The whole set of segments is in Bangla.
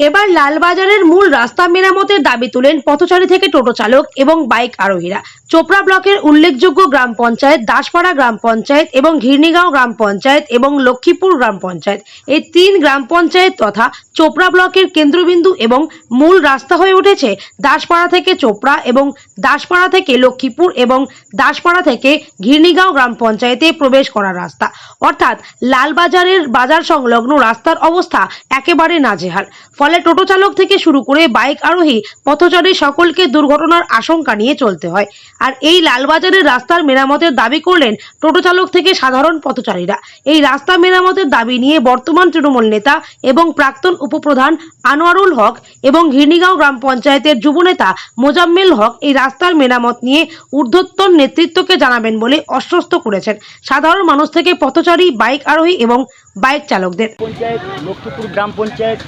এবার লালবাজারের মূল রাস্তা মেরামতের দাবি তুলেন পথচারী থেকে টোটো চালক এবং বাইক আরোহীরা। চোপড়া ব্লকের উল্লেখযোগ্য গ্রাম পঞ্চায়েত, দাসপাড়া গ্রাম পঞ্চায়েত এবং ঘিরনিগাঁও গ্রাম পঞ্চায়েত এবং লক্ষ্মীপুর গ্রাম পঞ্চায়েত। এই তিন গ্রাম পঞ্চায়েত তথা চোপড়া ব্লকের কেন্দ্রবিন্দু এবং মূল রাস্তা হয়ে উঠেছে দাসপাড়া থেকে চোপড়া এবং দাসপাড়া থেকে লক্ষ্মীপুর এবং দাসপাড়া থেকে ঘিরনিগাঁও গ্রাম পঞ্চায়েতে প্রবেশ করার রাস্তা। অর্থাৎ লালবাজারের বাজার সংলগ্ন রাস্তার অবস্থা একেবারে নাজেহাল। ফলে টোটো চালক থেকে শুরু করে বাইক আরোহী, পথচারী সকলকে দুর্ঘটনার আশঙ্কা নিয়ে চলতে হয়। আর এই লালবাজারের রাস্তার মেরামতের দাবি করলেন টোটো চালক থেকে সাধারণ পথচারীরা। এই রাস্তা মেরামতের দাবি নিয়ে বর্তমান তৃণমূল নেতা এবং প্রাক্তন উপপ্রধান আনোয়ারুল হক এবং ঘিরনিগাঁও গ্রাম পঞ্চায়েতের যুবনেতা মোজাম্মেল হক এই রাস্তার মেরামত নিয়ে ঊর্ধ্বতন নেতৃত্বকে জানাবেন বলে অস্বস্ত করেছেন। সাধারণ মানুষ থেকে পথচারী, বাইক আরোহী এবং বাইক চালকদের। পঞ্চায়েত, লক্ষ্মীপুর গ্রাম পঞ্চায়েত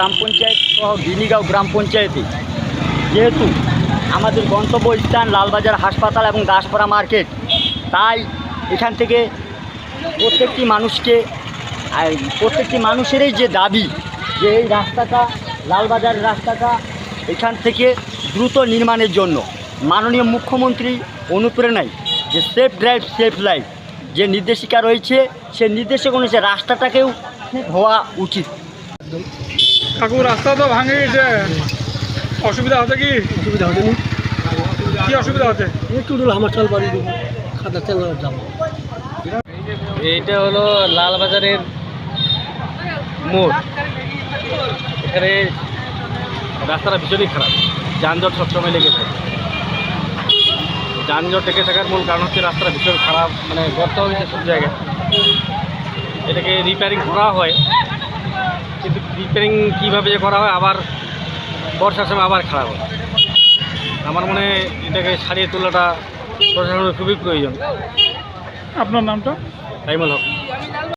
গ্রাম পঞ্চায়েত সহ গিনিগাঁও গ্রাম পঞ্চায়েতে। যেহেতু আমাদের গন্তব্যস্থান লালবাজার হাসপাতাল এবং দাসপাড়া মার্কেট, তাই এখান থেকে প্রত্যেকটি মানুষকে প্রত্যেকটি মানুষেরই যে দাবি যে এই রাস্তাটা, লালবাজার রাস্তাটা এখান থেকে দ্রুত নির্মাণের জন্য মাননীয় মুখ্যমন্ত্রী অনুপ্রেরণায় যে সেফ ড্রাইভ, সেফ লাইফ যে নির্দেশিকা রয়েছে, সে নির্দেশক অনুযায়ী রাস্তাটাকেও হওয়া উচিত। কাকু রাস্তা তো ভাঙে গেছে অসুবিধা হচ্ছে কি? অসুবিধা না। কি অসুবিধা হচ্ছে? একটু দূর আমার চাল বাড়ি খাতা চাল যাব। এইটা হলো লালবাজারের মোড়। এখানে রাস্তাটা ভীষণই খারাপ। যানজট সবসময় লেগে থাকে। যানজট লেগে থাকার মূল কারণ হচ্ছে রাস্তাটা ভীষণ খারাপ। মানে গর্ত হয়েছে সব জায়গায়। এটাকে রিপেয়ারিং করা হয়। রিপেয়ারিং কীভাবে যে করা হয় আবার বর্ষার সময় আবার খারাপ হয়। আমার মনে হয় এটাকে সারিয়ে তোলাটা প্রশাসনের খুবই প্রয়োজন। আপনার নামটা? তাইমুল হক।